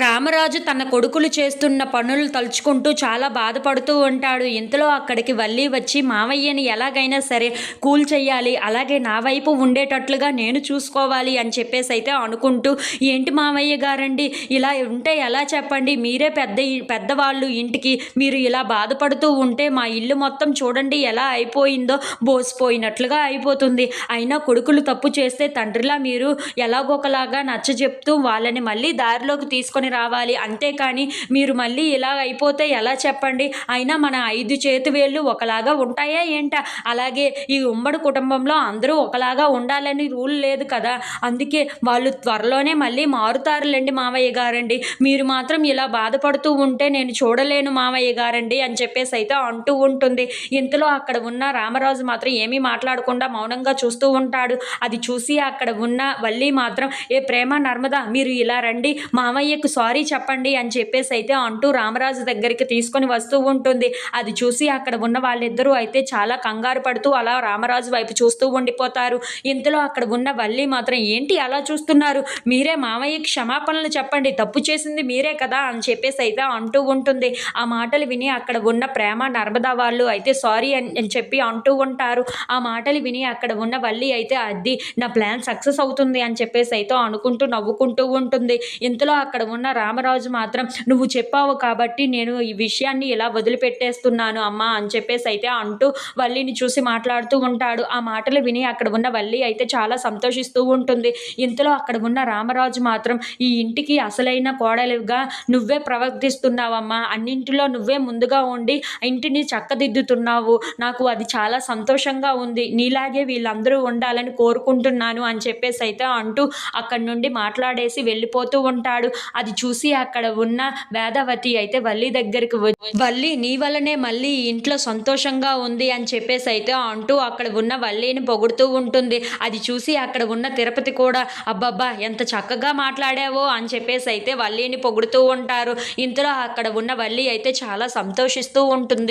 రామరాజు తన కొడుకులు చేస్తున్న పనులు తలుచుకుంటూ చాలా బాధపడుతూ ఉంటాడు. ఇంతలో అక్కడికి వల్లి వచ్చి మావయ్యని ఎలాగైనా సరే కూల్ చేయాలి అలాగే నా వైపు ఉండేటట్లుగా నేను చూసుకోవాలి అని చెప్పేసి అయితే అనుకుంటూ ఏంటి మావయ్య గారండి ఇలా ఉంటే ఎలా చెప్పండి? మీరే పెద్ద పెద్దవాళ్ళు ఇంటికి మీరు ఇలా బాధపడుతూ ఉంటే మా ఇల్లు మొత్తం చూడండి ఎలా అయిపోయిందో బోసిపోయినట్లుగా అయిపోతుంది. అయినా కొడుకులు తప్పు చేస్తే తండ్రిలా మీరు ఎలాగొకలాగా నచ్చ చెప్తూ వాళ్ళని మళ్ళీ దారిలోకి తీసుకొని రావాలి. అంతేకాని మీరు మళ్ళీ ఇలా అయిపోతే ఎలా చెప్పండి? అయినా మన ఐదు చేతి వేళ్ళు ఒకలాగా ఉంటాయా ఏంటా? అలాగే ఈ ఉమ్మడి కుటుంబంలో అందరూ ఒకలాగా ఉండాలని రూల్ లేదు కదా. అందుకే వాళ్ళు త్వరలోనే మళ్ళీ మారుతారులేండి మావయ్య గారండి. మీరు మాత్రం ఇలా బాధపడుతూ ఉంటే నేను చూడలేను మావయ్య గారండి అని చెప్పేసి అయితే అంటూ ఉంటుంది. ఇంతలో అక్కడ ఉన్న రామరాజు మాత్రం ఏమీ మాట్లాడకుండా మౌనంగా చూస్తూ ఉంటాడు. అది చూసి అక్కడ ఉన్న వల్లి మాత్రం ఏ ప్రేమ నర్మదా మీరు ఇలా రండి. మామయ్యకు సారీ చెప్పండి అని చెప్పేసి అయితే అంటూ రామరాజు దగ్గరికి తీసుకొని వస్తూ ఉంటుంది. అది చూసి అక్కడ ఉన్న వాళ్ళిద్దరూ అయితే చాలా కంగారు పడుతూ అలా రామరాజు వైపు చూస్తూ ఉండిపోతారు. ఇంతలో అక్కడ ఉన్న వల్లి మాత్రం ఏంటి అలా చూస్తున్నారు? మీరే మామయ్య క్షమాపణలు చెప్పండి. తప్పు చేసింది మీరే కదా అని చెప్పేసి అయితే అంటూ ఉంటుంది. ఆ మాటలు విని అక్కడ ఉన్న ప్రేమ నర్మదా వాళ్ళు అయితే సారీ అని చెప్పి అంటూ ఉంటారు. ఆ మాటలు విని అక్కడ ఉన్న వల్లి అయితే అది నా ప్లాన్ సక్సెస్ అవుతుంది అని చెప్పేసి అయితే అనుకుంటూ నవ్వుకుంటూ ఉంటుంది. ఇంతలో అక్కడ ఉన్న రామరాజు మాత్రం నువ్వు చెప్పావు కాబట్టి నేను ఈ విషయాన్ని ఇలా వదిలిపెట్టేస్తున్నాను అమ్మా అని చెప్పేసి అయితే అంటూ వల్లిని చూసి మాట్లాడుతూ ఉంటాడు. ఆ మాటలు విని అక్కడ ఉన్న వల్లి అయితే చాలా సంతోషిస్తూ ఉంటుంది. ఇంతలో అక్కడ ఉన్న రామరాజు మాత్రం ఈ ఇంటికి అసలైన కోడలుగా నువ్వే ప్రవర్తిస్తున్నావమ్మా. అన్నింటిలో నువ్వే ముందుగా ఉండి ఇంటిని చక్కదిద్దుతున్నావు. నాకు అది చాలా సంతోషంగా ఉంది. నీలాగే వీళ్ళందరూ ఉండాలని కోరుకుంటున్నాను అని చెప్పేసి అయితే అంటూ అక్కడి నుండి మాట్లాడేసి వెళ్ళిపోతూ ఉంటాడు. అది చూసి అక్కడ ఉన్న వేదవతి అయితే వల్లి దగ్గరికి వల్లి నీ వల్లనే మళ్ళీ ఇంట్లో సంతోషంగా ఉంది అని చెప్పేసి అయితే అంటూ అక్కడ ఉన్న వల్లిని పొగుడుతూ ఉంటుంది. అది చూసి అక్కడ ఉన్న తిరుపతి కూడా అబ్బబ్బా ఎంత చక్కగా మాట్లాడావో అని చెప్పేసి అయితే వల్లిని పొగుడుతూ ఉంటారు. ఇంతలో అక్కడ ఉన్న వల్లి అయితే చాలా సంతోషిస్తూ ఉంటుంది.